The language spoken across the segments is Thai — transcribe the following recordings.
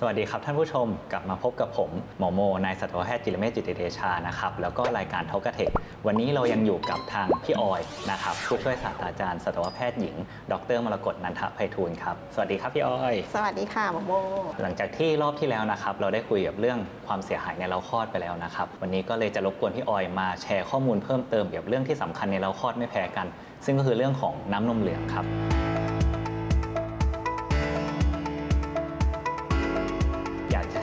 สวัสดีครับท่านผู้ชมกลับมาพบกับผมหมอโมนายสัตวแพทย์จิรเมธจิตติเดชานะครับแล้วก็รายการทกเทควันนี้เรายังอยู่กับทางพี่ออยนะครับผู้ช่วยศาสตราจารย์สัตวแพทย์หญิง ดรมรกตนันทไพฑูรย์ครับสวัสดีครับพี่ออย สวัสดีค่ะหมอโม หลังจากที่รอบที่แล้วนะครับเราได้คุยกับเรื่องความเสียหายในเราคลอดไปแล้วนะครับวันนี้ก็เลยจะรบกวนพี่ออยมาแชร์ข้อมูลเพิ่มเติมเกี่ยวกับเรื่องที่สำคัญในเราคลอดไม่แพ้กัน ซึ่งก็คือเรื่องของน้ำนมเหลืองครับ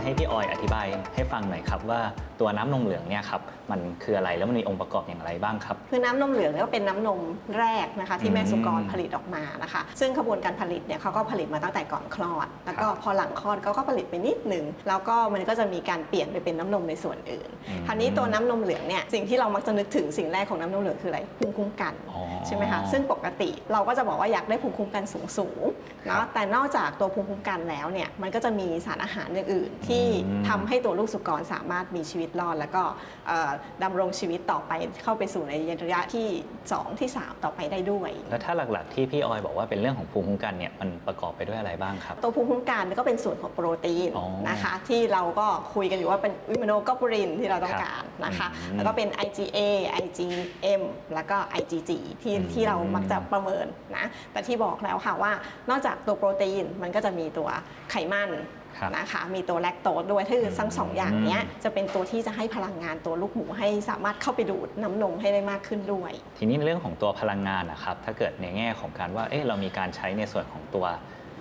ให้พี่ออยอธิบายให้ฟังหน่อยครับว่าตัวน้ำนมเหลืองเนี่ยครับมันคืออะไรแล้วมันมีองค์ประกอบอย่างไรบ้างครับ คือน้ำนมเหลืองเนี่ยก็เป็นน้ำนมแรกนะคะที่แม่อืมสุกรผลิตออกมานะคะ ซึ่งขบวนการผลิตเนี่ยเขาก็ผลิตมาตั้งแต่ก่อนคลอด แล้วก็ครับพอหลังคลอดเขาก็ผลิตไปนิดหนึ่งแล้วก็มันก็จะมีการเปลี่ยนไปเป็นน้ำนมในส่วนอื่นอืมคราวนี้ตัวน้ำนมเหลืองเนี่ยสิ่งที่เรามักจะนึกถึงสิ่งแรกของน้ำนมเหลืองคืออะไรภูมิคุ้มกันอ๋อใช่ไหมคะซึ่งปกติเราก็จะบอกว่าอยากได้ภูมิคุ้มกันสูงสูงๆครั เนาะบแต่นอกจากตัวภูมิคุ้มกันแล้วเนี่ยมันก็จะมีสารอาหารอย่างอื่นที่อืมทำให้ตัวลูกสุกรสามารถมีชีวิตรอด แล้วก็เอ่อดำรงชีวิตต่อไปเข้าไปสู่ในระยะที่ 2 ที่ 3 ต่อไปได้ด้วย แล้วถ้าหลักๆที่พี่ออยบอกว่าเป็นเรื่องของภูมิคุ้มกันเนี่ยมันประกอบไปด้วยอะไรบ้างครับ ตัวภูมิคุ้มกันก็เป็นส่วนของโปรตีนอ๋อนะคะที่เราก็คุยกันอยู่ว่าเป็นอิมมูโนกลบูรินที่เราต้องการนะคะอืมแล้วก็เป็น IgA IgM แล้วก็ IgG ที่อืมที่เรามักจะประเมินนะแต่ที่บอกแล้วค่ะว่านอกจากตัวโปรตีน มันก็จะมีตัวไขมันครับนะคะมีตัวแลคโตสด้วยที่อืมทั้งสองอย่างเนี้ยจะเป็นตัวที่จะให้พลังงานตัวลูกหมูให้สามารถเข้าไปดูดน้ำนมให้ได้มากขึ้นด้วย ทีนี้ในเรื่องของตัวพลังงานนะครับถ้าเกิดในแง่ของการว่าเอ๊ะเรามีการใช้ในส่วนของตัว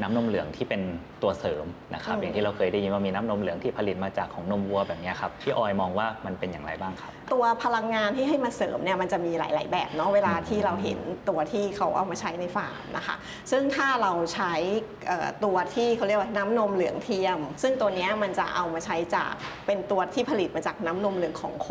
น้ำนมเหลืองที่เป็นตัวเสริมนะครับอืมอย่างที่เราเคยได้ยินว่ามีน้ำนมเหลืองที่ผลิตมาจากของนมวัวแบบเนี้ยครับพี่ออยมองว่ามันเป็นอย่างไรบ้างครับ ตัวพลังงานที่ให้มาเสริมเนี่ยมันจะมีหลาย ๆ แบบเนาะเวลาที่เราเห็นตัวที่เขาเอามาใช้ในฟาร์มนะคะ ซึ่งถ้าเราใช้เอ่อตัวที่เขาเรียกว่าน้ำนมเหลืองเทียม ซึ่งตัวเนี้ยมันจะเอามาใช้จากเป็นตัวที่ผลิตมาจากน้ำนมเหลืองของโค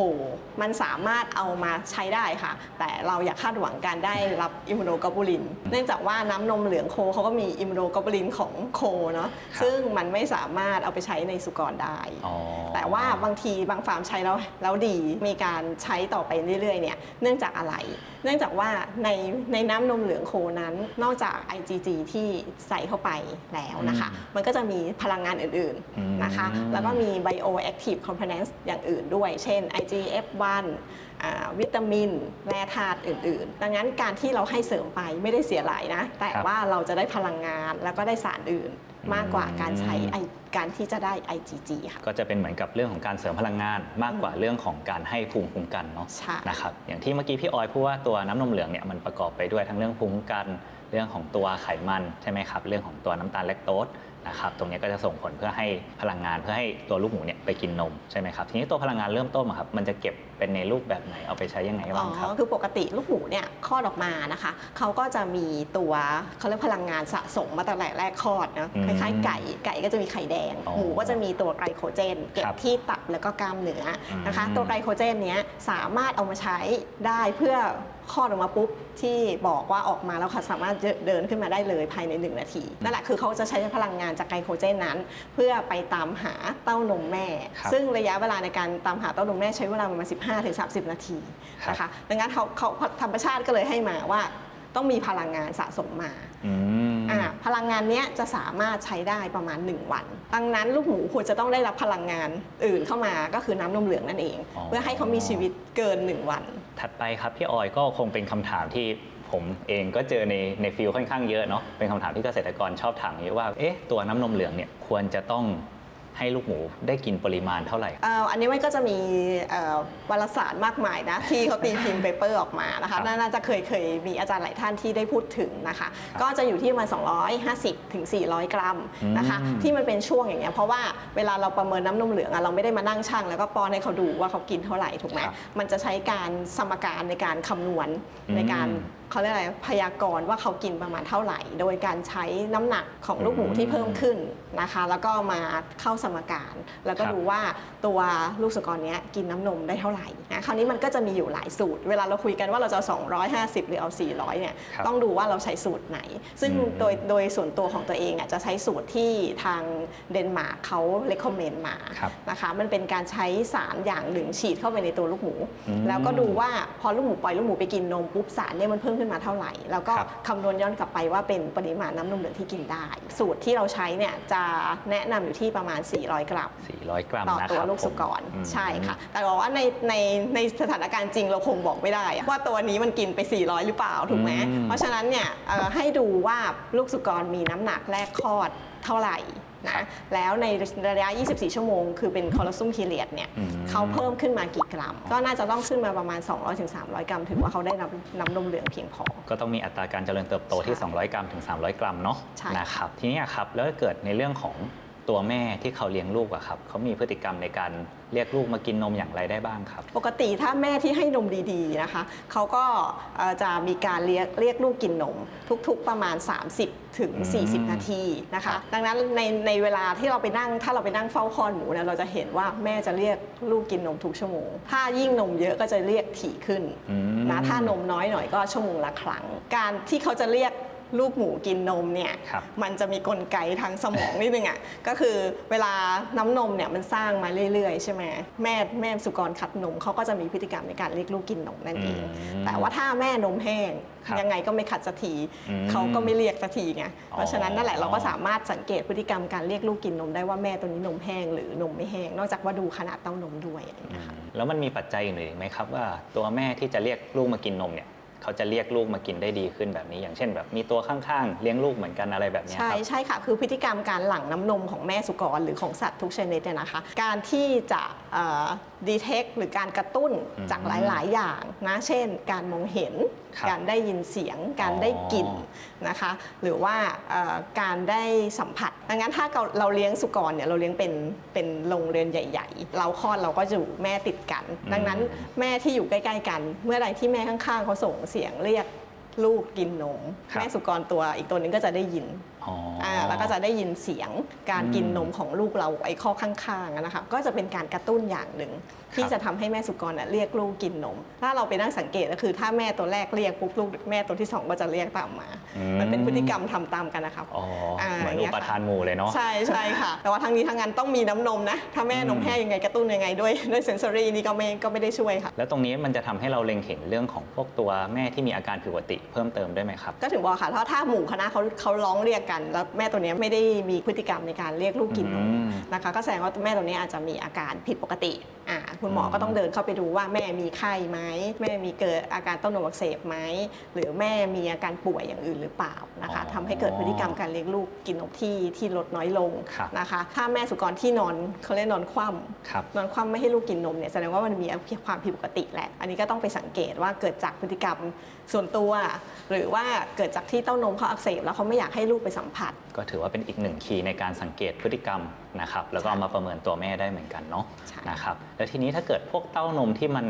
มันสามารถเอามาใช้ได้ค่ะ แต่เราอย่าคาดหวังการได้รับอิมมูโนกลบูลิน เนื่องจากว่าน้ำนมเหลืองโคเขาก็มีอิมมูโนกลบูลินของโคเนาะครับซึ่งมันไม่สามารถเอาไปใช้ในสุกรได้อ๋อแต่ว่าบางทีบางฟาร์มใช้แล้วแล้วดีมีการใช้ต่อไปเรื่อยๆเนี่ยเนื่องจากอะไร เนื่องจากว่าในในน้ำนมเหลืองโคนั้นนอกจาก IgG ที่ใส่เข้าไปแล้วนะคะอืมมันก็จะมีพลังงานอื่นอืมๆนะคะ แล้วก็มี bioactive components อย่างอื่นด้วย เช่น IGF-1 อ่าวิตามิน แร่ธาตุอื่น ๆ ดังนั้นการที่เราให้เสริมไปไม่ได้เสียหลายนะ แต่ครับว่าเราจะได้พลังงานแล้วก็ได้สารอื่นมากกว่าการใช้อืมไอการที่จะได้ IgG ค่ะก็จะเป็นเหมือนกับเรื่องของการเสริมพลังงาน มากกว่าเรื่องของการให้ภูมิคุ้มกันเนาะใช่นะครับอย่างที่เมื่อกี้พี่ออยพูดว่าตัวน้ำนมเหลืองเนี่ยมันประกอบไปด้วยทั้งเรื่องภูมิคุ้มกันเรื่องของตัวไขมันใช่ไหมครับเรื่องของตัวน้ำตาลแลคโตสนะครับตรงนี้ก็จะส่งผลเพื่อให้พลังงานเพื่อให้ตัวลูกหมูเนี่ยไปกินนมใช่ไหมครับทีนี้ตัวพลังงานเริ่มต้นอะครับมันจะเก็บ เป็นในรูปแบบไหนเอาไปใช้ยังไงบ้างครับอ๋อคือปกติลูกหมูเนี่ยคลอดออกมานะคะเขาก็จะมีตัวเขาเรียกพลังงานสะสมมาตั้งแต่แรกคลอดนะอืมคล้ายๆไก่ไก่ก็จะมีไข่แดงอ๋อหมูก็จะมีตัวไกลโคเจน เก็ครับบที่ตับแล้วก็กล้ามเนื้อนะคะอืมตัวไกลโคเจนเนี้ยสามารถเอามาใช้ได้เพื่อคลอดออกมาปุ๊บที่บอกว่าออกมาแล้วค่ะสามารถเดินขึ้นมาได้เลยภายใน 1 นาที นั่นแหละคือเขาจะใช้พลังงานจากไกลโคเจนนั้น เพื่อไปตามหาเต้านมแม่ครับซึ่งระยะเวลาในการตามหาเต้านมแม่ใช้เวลาประมาณ15-30 นาทีครับนะคะดังนั้นเขาเขาธรรมชาติก็เลยให้มาว่าต้องมีพลังงานสะสมมาอืมอ่าพลังงานเนี้ยจะสามารถใช้ได้ประมาณ 1 วัน ดังนั้นลูกหมูควรจะต้องได้รับพลังงานอื่นเข้ามาก็คือน้ำนมเหลืองนั่นเองอ๋อเพื่อให้เขามีชีวิตเกิน 1 วัน ถัดไปครับพี่ออยก็คงเป็นคำถามที่ผมเองก็เจอในในฟิลค่อนข้างเยอะเนาะเป็นคำถามที่เกษตรกรชอบถามเยอะว่าเอ๊ะตัวน้ำนมเหลืองเนี่ยควรจะต้อง ให้ลูกหมูได้กินปริมาณเท่าไหร่ เอ่ออันนี้มันก็จะมีเอ่อวารสารมากมายนะ ที่เขาตีพิมพ์เปเปอร์ออกมานะครัคะบน่าจะเคยเคยมีอาจารย์หลายท่านที่ได้พูดถึงนะคะ ครับก็จะอยู่ที่ประมาณ250ถึง400 กรัมนะคะ อืม ที่มันเป็นช่วงอย่างเงี้ยเพราะว่าเวลาเราประเมินน้ำนมเหลืองอะเราไม่ได้มานั่งชั่งแล้วก็ป้อนให้เขาดูว่าเขากินเท่าไหร่ถูกไหมครับมันจะใช้การสมการในการคำนวณอืม ในการ เขาเรียกอะไรพยากรณ์ว่าเขากินประมาณเท่าไหร่ โดยการใช้น้ำหนักของลูกหมูที่เพิ่มขึ้นนะคะ แล้วก็มาเข้าสมการ แล้วก็ครับ ดูว่าตัวลูกสุกรเนี้ยกินน้ำนมได้เท่าไหร่นะคราวนี้มันก็จะมีอยู่หลายสูตร เวลาเราคุยกันว่าเราจะเอา250 หรือเอา 400เนี่ยครับต้องดูว่าเราใช้สูตรไหน ซึ่งอืม โดยโดยส่วนตัวของตัวเองอะจะใช้สูตรที่ทางเดนมาร์กเขาเลคคอมเมนต์มา ครับ นะคะมันเป็นการใช้สารอย่างหนึ่งฉีดเข้าไปในตัวลูกหมู อืมแล้วก็ดูว่าพอลูกหมูปล่อยลูกหมูไปกินนมปุ๊บสารเนี่ยมันเพิ่มขึ้นขึ้นมาเท่าไหร่ แล้วก็ครับคำนวณย้อนกลับไปว่าเป็นปริมาณน้ำนมเหลืองที่กินได้ สูตรที่เราใช้เนี่ยจะแนะนำอยู่ที่ประมาณ 400 กรัม 400 กรัมต่อนะคตัวรับลูกสุกรผมใช่ค่ะ แต่ว่าในในในสถานการณ์จริงเราคงบอกไม่ได้อะว่าตัวนี้มันกินไป 400 หรือเปล่าถูกไหมอืมเพราะฉะนั้นเนี่ยเอ่อให้ดูว่าลูกสุกรมีน้ำหนักแรกคลอดเท่าไหร่ นะแล้วในระยะ 24 ชั่วโมง คือเป็นคอลลาซุมพีเรียดเนี่ยอืมเขาเพิ่มขึ้นมากี่กรัม ก็น่าจะต้องขึ้นมาประมาณ 200-300 กรัม ถือว่าเขาได้น้ำน้ำนมเหลืองเพียงพอ ก็ต้องมีอัตราการเจริญเติบโตที่ใช่200 กรัมถึง 300 กรัมเนาะใช่นะครับทีนี้อะครับแล้วถ้าเกิดในเรื่องของ ตัวแม่ที่เขาเลี้ยงลูกอะครับเขามีพฤติกรรมในการเรียกลูกมากินนมอย่างไรได้บ้างครับ ปกติถ้าแม่ที่ให้นมดีๆนะคะเขาก็เอ่อจะมีการเรียกเรียกลูกกินนม ทุกๆประมาณ 30 ถึง อืม 40 นาทีนะครัคะบดังนั้นในในเวลาที่เราไปนั่งถ้าเราไปนั่งเฝ้าคลอดหมูเนี่ยเราจะเห็นว่าแม่จะเรียกลูกกินนมทุกชั่วโมง ถ้ายิ่งนมเยอะก็จะเรียกถี่ขึ้น อืม นะถ้านมน้อยหน่อยก็ชั่วโมงละครั้ง การที่เขาจะเรียก ลูกหมูกินนมเนี่ยครับมันจะมีกลไกทางสมองนิดนึงอะก็คือเวลาน้ำนมเนี่ยมันสร้างมาเรื่อยๆ ใช่ไหมแม่แม่สุกรคัดนมเขาก็จะมีพฤติกรรมในการเรียกลูกกินนมนั่นเองอืมแต่ว่าถ้าแม่นมแห้งครับยังไงก็ไม่คัดสักทีอืมเขาก็ไม่เรียกสักทีไงอ๋อเพราะฉะนั้นนั่นแหละเราก็สามารถสังเกตพฤติกรรมการเรียกลูกกินนมได้ว่าแม่ตัวนี้นมแห้งหรือนมไม่แห้งนอกจากว่าดูขนาดเต้านมด้วยอะไรอย่างเงี้ยค่ะ แล้วมันมีปัจจัยอื่นๆอีกไหมครับว่าตัวแม่ที่จะเรียกลูกมากินนมเนี่ย เขาจะเรียกลูกมากินได้ดีขึ้นแบบนี้ อย่างเช่น แบบมีตัวข้างๆ เลี้ยงลูกเหมือนกันอะไรแบบเนี้ยใช่ครับใช่ค่ะ คือพฤติกรรมการหลั่งน้ำนมของแม่สุกรหรือของสัตว์ทุกชนิดเนี่ยนะคะ การที่จะ ดีเทคหรือการกระตุ้นอืมจากหลาย ๆ อย่างนะเช่น การมองเห็นครับการได้ยินเสียง การได้กลิ่นอ๋อนะคะหรือว่าเอ่อการได้สัมผัสดังนั้นถ้าเราเราเลี้ยงสุกรเนี่ยเราเลี้ยงเป็นเป็นโรงเรือนใหญ่ ๆ เราคลอดเราก็จะอยู่แม่ติดกัน ดังนั้นแม่ที่อยู่ใกล้ ๆ กัน เมื่อใดที่แม่ข้าง ๆเขาส่งเสียงเรียกลูกกินนมครับแม่สุกรตัวอีกตัวหนึงก็จะได้ยินอ๋อออ่า แล้วก็จะได้ยินเสียงการกินอืมนมของลูกเราไอ้ข้อข้างๆอะนะคะก็จะเป็นการกระตุ้นอย่างหนึ่ง ที่ครับจะทำให้แม่สุกรน่ะเรียกลูกกินนม ถ้าเราไปนั่งสังเกตก็คือถ้าแม่ตัวแรกเรียกปุ๊บลูกแม่ตัวที่สองก็จะเรียกตามมาอืมันเป็นพฤติกรรมทำตามกันนะครับอ๋ออ่าเหมือนอย่างเงี้อุยปค่ะทานหมู่เลยเนาะใช่ใช่ค่ะ แต่ว่าทั้งนี้ทั้งนั้นต้องมีน้ำนมนะถ้าแม่นมแห้งยังไงกระตุ้นยังไงด้วยด้วยเซนซอรี่นี่ก็ไม่ก็ไม่ได้ช่วยค่ะแล้วตรงนี้มันจะทำให้เราเล็งเห็นเรื่องของพวกตัวแม่ที่มีอาการผิดปกติเพิ่มเติมได้ไหมครับก็ถึงบอกค่ะถ้าถ้าหมู่คณะเขาเขาร้องเรียกกัน แล้วแม่ตัวเนี้ยไม่ได้มีพฤติกรรมในการเรียกลูกกินนมอืมนะคะ ก็แสดงว่าแม่ตัวเนี้ยอาจจะมีอาการผิดปกติอ่าคุณหมอก็ต้องเดินเข้าไปดูว่าแม่มีไข้ไหมแม่มีเกิดอาการเต้านมอักเสบไหมหรือแม่มีอาการป่วยอย่างอื่นหรือเปล่านะคะอ๋อทำให้เกิดพฤติกรรมการเลี้ยงลูกกินนมที่ที่ลดน้อยลงครับนะคะ ถ้าแม่สุกรที่นอนเขาเรียกนอนคว่ำครับนอนคว่ำไม่ให้ลูกกินนมเนี่ยแสดงว่ามันมีความผิดปกติแหละ อันนี้ก็ต้องไปสังเกตว่าเกิดจากพฤติกรรมส่วนตัว หรือว่าเกิดจากที่เต้านมเขาอักเสบแล้วเขาไม่อยากให้ลูกไปสัมผัส ก็ถือว่าเป็นอีกหนึ่งคีย์ในการสังเกตพฤติกรรม นะครับแล้วก็เอามาประเมินตัวแม่ได้เหมือนกันเนาะใช่นะครับแล้วทีนี้ถ้าเกิดพวกเต้านมที่มัน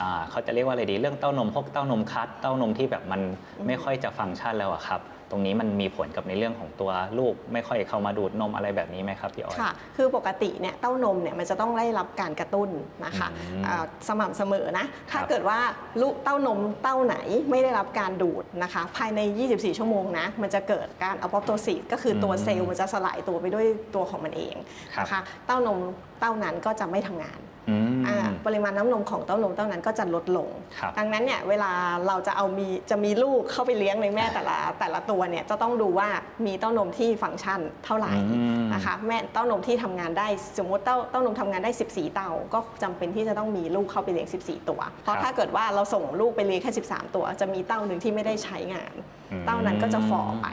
อ่าเขาจะเรียกว่าอะไรดีเรื่องเต้านมพวกเต้านมคัดเต้านมที่แบบมันไม่ค่อยจะฟังก์ชันแล้วอะครับตรงนี้มันมีผลกับในเรื่องของตัวลูกไม่ค่อยเข้ามาดูดนมอะไรแบบนี้ไหมครับพี่ออยค่ะคือปกติเนี่ยเต้านมเนี่ยมันจะต้องได้รับการกระตุ้นนะคะอืมอ่าสม่ำเสมอนะถ้าครับเกิดว่าลูกเต้านมเต้าไหนไม่ได้รับการดูดนะคะ ภายใน 24 ชั่วโมงนะมันจะเกิดการอะปอปโตซิสก็คือตัวอืมเซลล์มันจะสลายตัวไปด้วยตัวของมันเองครับนะคะเต้านมเต้านั้นก็จะไม่ทำงานอืมอ่า ปริมาณน้ำนมของเต้านมเต้านั้นก็จะลดลงครับดังนั้นเนี่ยเวลาเราจะเอามีจะมีลูกเข้าไปเลี้ยงในแม่แต่ละแต่ละตัวเนี่ยจะต้องดูว่ามีเต้านมที่ฟังก์ชันเท่าไหร่อืมนะคะแม่เต้านมที่ทำงานได้สมมติเต้าเต้านมทำงานได้ 14 เต้าก็จำเป็นที่จะต้องมีลูกเข้าไปเลี้ยง 14 ตัว เพราะถ้าเกิดว่าเราส่งลูกไปเลี้ยงแค่ 13 ตัว จะมีเต้าหนึ่งที่ไม่ได้ใช้งานอืมเต้านั้นก็จะฝ่อไป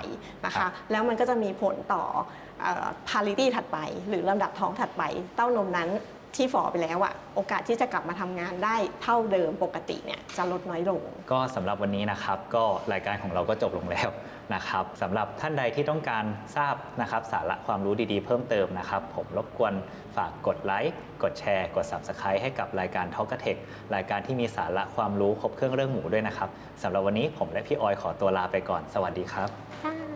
นะครัคะบแล้วมันก็จะมีผลต่อพาริตี้ถัดไป หรือลำดับท้องถัดไป เต้านมนั้น ที่ฝ่อไปแล้วอะโอกาสที่จะกลับมาทำงานได้เท่าเดิมปกติเนี่ยจะลดน้อยลง ก็สำหรับวันนี้นะครับก็รายการของเราก็จบลงแล้วนะครับสำหรับท่านใดที่ต้องการทราบนะครับสาระความรู้ดีๆ เพิ่มเติมนะครับ ผมรบกวนฝากกดไลค์กดแชร์ กด Subscribe ให้กับรายการ t a l k a t e c h รายการที่มีสาระความรู้ครบเครื่องเรื่องหมูด้วยนะครับสำหรับวันนี้ผมและพี่ออยขอตัวลาไปก่อน สวัสดีครับค่ะ